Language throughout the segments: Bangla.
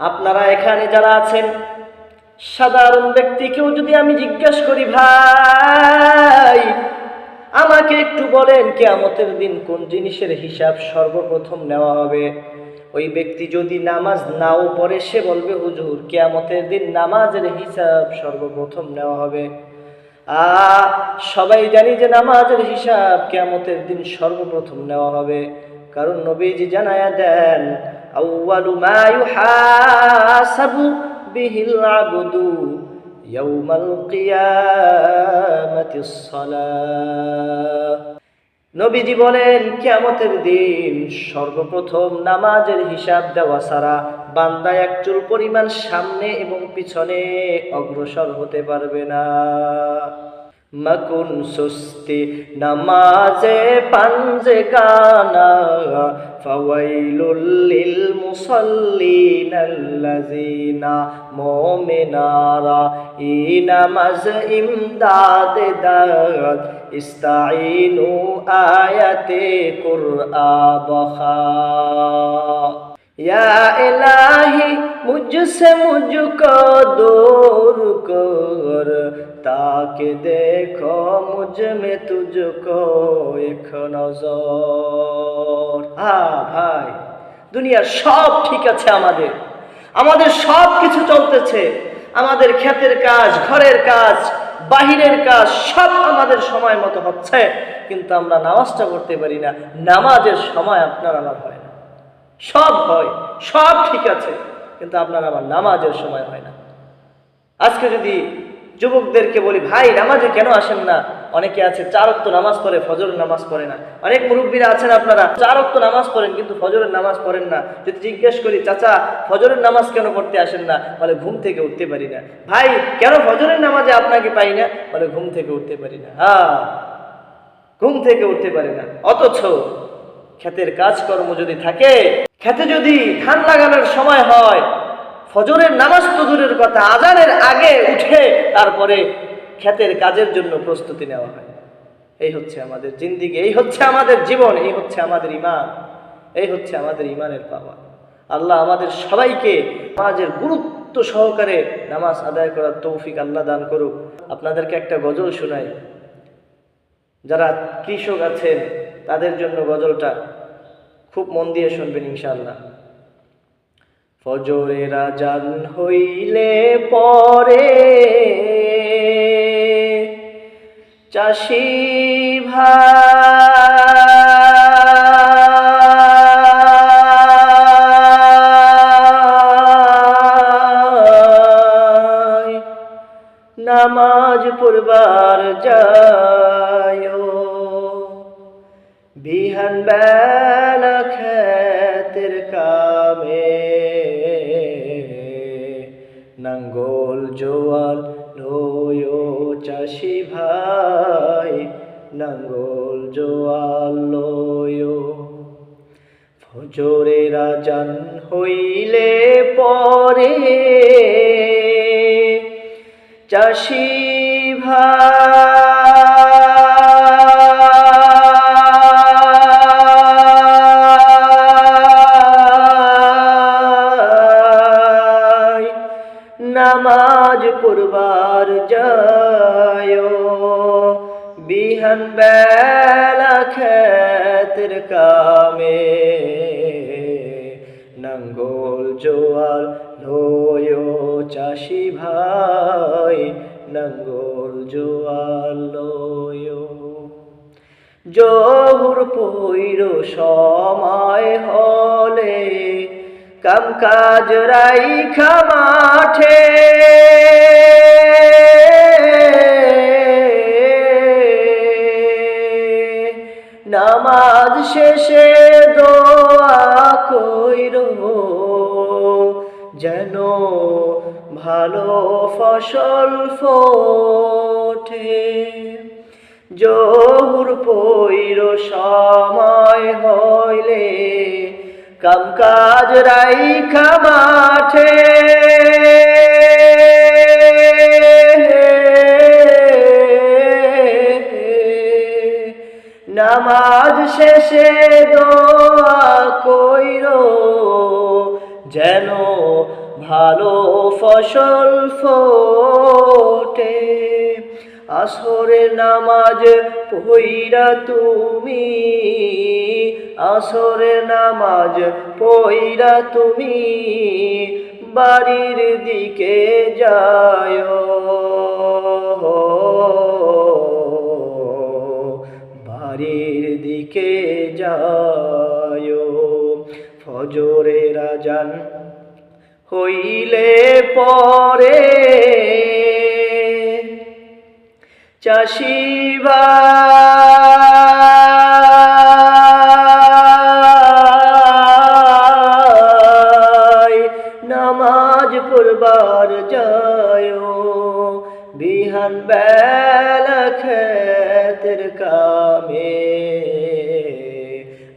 আপনারা এখানে যারা আছেন, সাধারণ ব্যক্তিকেও যদি আমি জিজ্ঞেস করি, ভাই, আমাকে একটু বলেন, কেয়ামতের দিন কোন জিনিসের হিসাব সর্বপ্রথম নেওয়া হবে? ওই ব্যক্তি যদি নামাজ নাও পড়ে, সে বলবে, হুজুর, কেয়ামতের দিন নামাজের হিসাব সর্বপ্রথম নেওয়া হবে। আ, সবাই জানি যে নামাজের হিসাব কেয়ামতের দিন সর্বপ্রথম নেওয়া হবে। কারণ নবীজি জানায়া দেন আউয়ালু মা ইউহাসাবু বিহিল আবদু ইয়াউমাল কিয়ামাতিস সালাহ। নবীজি বলেন, কিয়ামতের দিন সর্বপ্রথম নামাজের হিসাব দেওয়া ছাড়া বান্দা এক চুল পরিমাণ সামনে এবং পিছনে অগ্রসর হতে পারবে না। মকুন সুস্তি, নমাজে পাঞ্জে গানা ফওয়াইলুল মুসল্লিন মুমিনারা ই নামাজ ইমদাদ দাত ইস্তাইনু আয়াতে কুরআ বখা। ইয়া ইলাহি मुझसे मुझको दूर कर ताकि देखो मुझ में तुझको एक নজর হ্যাঁ ভাই দুনিয়ার সব ঠিক আছে আমাদের আমাদের সব কিছু চলতেছে আমাদের ক্ষেতের কাজ ঘরের কাজ বাহিরের কাজ সব আমাদের সময় মতো হচ্ছে কিন্তু আমরা নামাজটা করতে পারি না নামাজের সময় আপনার আমার হয় না সব হয় সব ঠিক আছে কিন্তু আপনার আমার নামাজের সময় হয় না। আজকে যদি যুবকদেরকে বলি, ভাই, নামাজে কেন আসেন না? অনেকে আছে চারক্ত নামাজ পড়ে, ফজরের নামাজ পড়ে না। অনেক মুরব্বীরা আছেন আপনারা চারক্ত নামাজ পড়েন, কিন্তু ফজরের নামাজ পড়েন না। যদি জিজ্ঞেস করি, চাচা, ফজরের নামাজ কেন পড়তে আসেন না? বলে, ঘুম থেকে উঠতে পারি না। ভাই, কেন ফজরের নামাজে আপনাকে পাই না? বলে, ঘুম থেকে উঠতে পারি না। হ্যাঁ ঘুম থেকে উঠতে পারি না। অথচ ক্ষেতের কাজকর্ম যদি থাকে, ক্ষেতে যদি ধান লাগানোর সময় হয়, ফজরের নামাজ তো দূরের কথা, আজানের আগে উঠে তারপরে ক্ষেতের কাজের জন্য প্রস্তুতি নেওয়া হয়। এই হচ্ছে আমাদের জিন্দিগি, এই হচ্ছে আমাদের জীবন, এই হচ্ছে আমাদের ইমান এই হচ্ছে আমাদের ইমানের পাওয়া। আল্লাহ আমাদের সবাইকে নামাজের গুরুত্ব সহকারে নামাজ আদায় করার তৌফিক আল্লাহ দান করুক। আপনাদেরকে একটা গজল শোনাই। যারা কৃষক আছেন তাদের জন্য গজলটা খুব মন দিয়ে শুনবেন ইনশাল্লাহ ফজরে রাজান হইলে পরে চাষি ভাই, নামাজ পড়বার যায় বেলা খেতের কামে। নাঙ্গল জোয়াল লয়ো চাষি ভাই, নাঙ্গল জোয়াল লয়ো ফজরের আজান হইলে পরে চাষি ভাই পড়বার যায়। বিহান বেলা খেতের কামে নাঙ্গল জোয়াল লয় চাষি ভাই, নাঙ্গল জোয়াল লয়। জহুর পৈর সময় হলে কাম কাজ রাইখা মাঠে। নামাজ শেষে দোয়া কইর, যেন ভালো ফসল ফোটে। জোর পৈর সময় হইলে কাম কাজ রাইখা মাঠে। নামাজ শেষে দোয়া কইর যেন ভালো ফসল ফোটে। আসরে নামাজ পইরা তুমি আসরে নামাজ পইরা তুমি, বাড়ির দিকে যায়। বাড়ির দিকে যায়। ফজরে রাজান হইলে পরে চাষিবা নামাজ পড়বার যায় বিহান বেলা খেতের কামে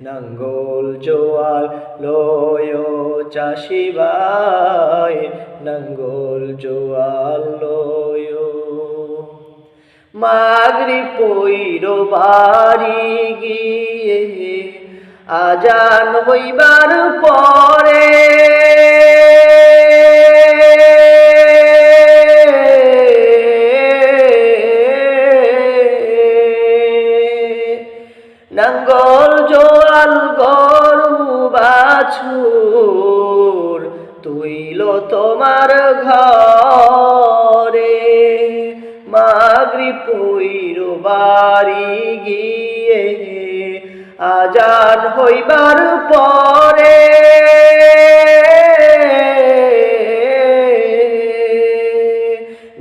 নঙ্গল জোয়াল লয় চাষিবাই নঙ্গল জোয়াল লয় মাগরি পৈর বাড়ি গিয়ে আজান হইবার পরে নাঙ্গল জোয়াল গরু বাছুর তুইল তোমার ঘরে। পইর বাড়ি গিয়ে আজান হইবার পরে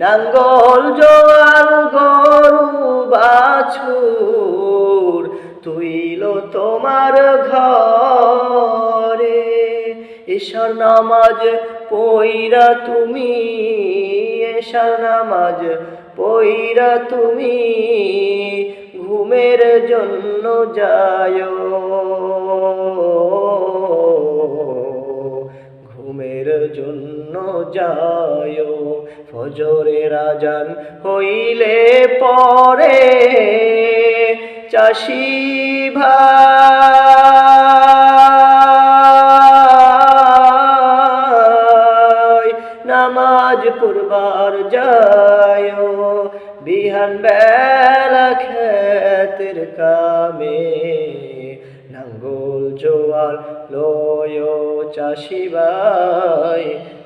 নাঙ্গল জোয়াল গরু বাছুর তুইল তোমার ঘরে। ঈশ্বর নামাজ পইরা তুমি, এশার নামাজ পইরা তুমি ঘুমের জন্য যায়। ঘুমের জন্য যায়। ফজরে রাজান হইলে পরে চাষি ভাই খেতের কামে নাঙ্গল জোয়াল লয় চাষি ভাই,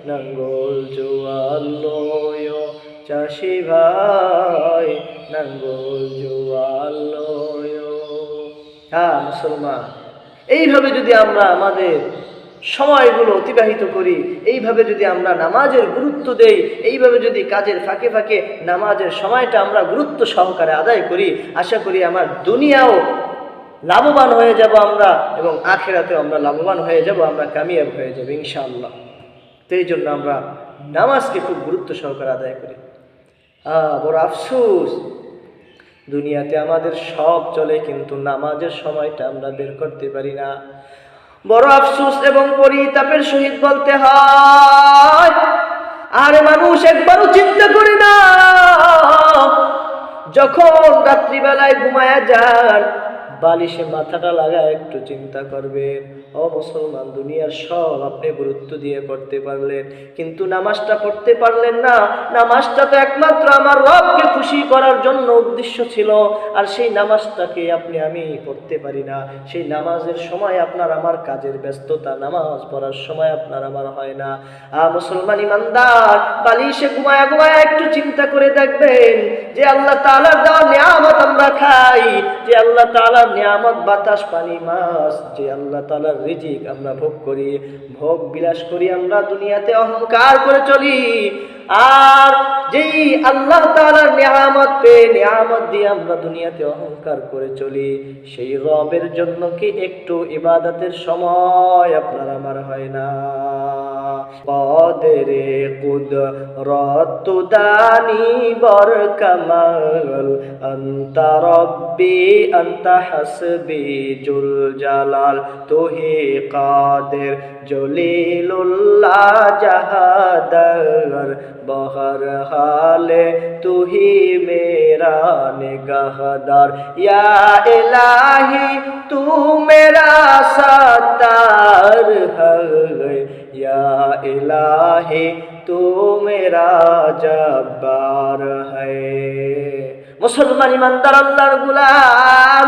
নাঙ্গল জোয়াল লয় চাষি ভাই, নাঙ্গল জোয়াল লয়। হ্যাঁ মুসলমান, এইভাবে যদি আমরা আমাদের সময়গুলো অতিবাহিত করি। এইভাবে যদি আমরা নামাজের গুরুত্ব দেই, এইভাবে যদি কাজের ফাঁকে ফাঁকে নামাজের সময়টা আমরা গুরুত্ব সহকারে আদায় করি, আশা করি আমার দুনিয়াও লাভবান হয়ে যাব আমরা এবং আখেরাতেও আমরা লাভবান হয়ে যাব, আমরা কামিয়াব হয়ে যাব ইনশাআল্লাহ। তো এই জন্য আমরা নামাজকে খুব গুরুত্ব সহকারে আদায় করি। আহ, বড় আফসুস, দুনিয়াতে আমাদের সব চলে কিন্তু নামাজের সময়টা আমরা বের করতে পারি না। বড় আফসুস এবং পরিতাপের সহিত বলতে হয়। আর মানুষ একবারও চিন্তা করে না, যখন রাত্রিবেলায় ঘুমায়া যান বালিশে মাথাটা লাগা একটু চিন্তা করবেন। ও মুসলমান, দুনিয়ার সব আপনি গুরুত্ব দিয়ে করতে পারলেন। কিন্তু নামাজটা পড়তে পারলেন না। নামাজটা তো একমাত্র আমার রবকে খুশি করার জন্য উদ্দেশ্য ছিল। আর সেই নামাজটাকে আপনি আমি পড়তে পারি না। সেই নামাজের সময় আপনার আমার কাজের ব্যস্ততা, নামাজ পড়ার সময় আপনার আমার হয় না। আ মুসলমান ইমানদার, বালিশে ঘুমায়া ঘুমায়া একটু চিন্তা করে দেখবেন যে আল্লাহ তাআলার দেওয়া নিয়ামত আমরা খাই, যে আল্লাহ নিয়ামত, বাতাস, পানি, মাছ, যে আল্লাহ তাআলার রিজিক আমরা ভোগ করি, ভোগ বিলাস করি, আমরা দুনিয়াতে অহংকার করে চলি। আর যেই আল্লাহ তাআলার নিয়ামত পেয়ে নিয়ামত দিয়ে আমরা দুনিয়াতে অহংকার করে চলি, সেই রবের জন্য কি একটু ইবাদতের সময় আপনার আমার হয় না? قادر قدرت داني برك مغل أنت ربي أنت حسبي جل جلال تهي قادر جليل الله جهادر بہر حال تو ہی میرا نگہدار یا الہی تو میرا ستار ہے ইলাহি তু تو میرا جبار মুসলমান ইমানদার আল্লাহর গুলাম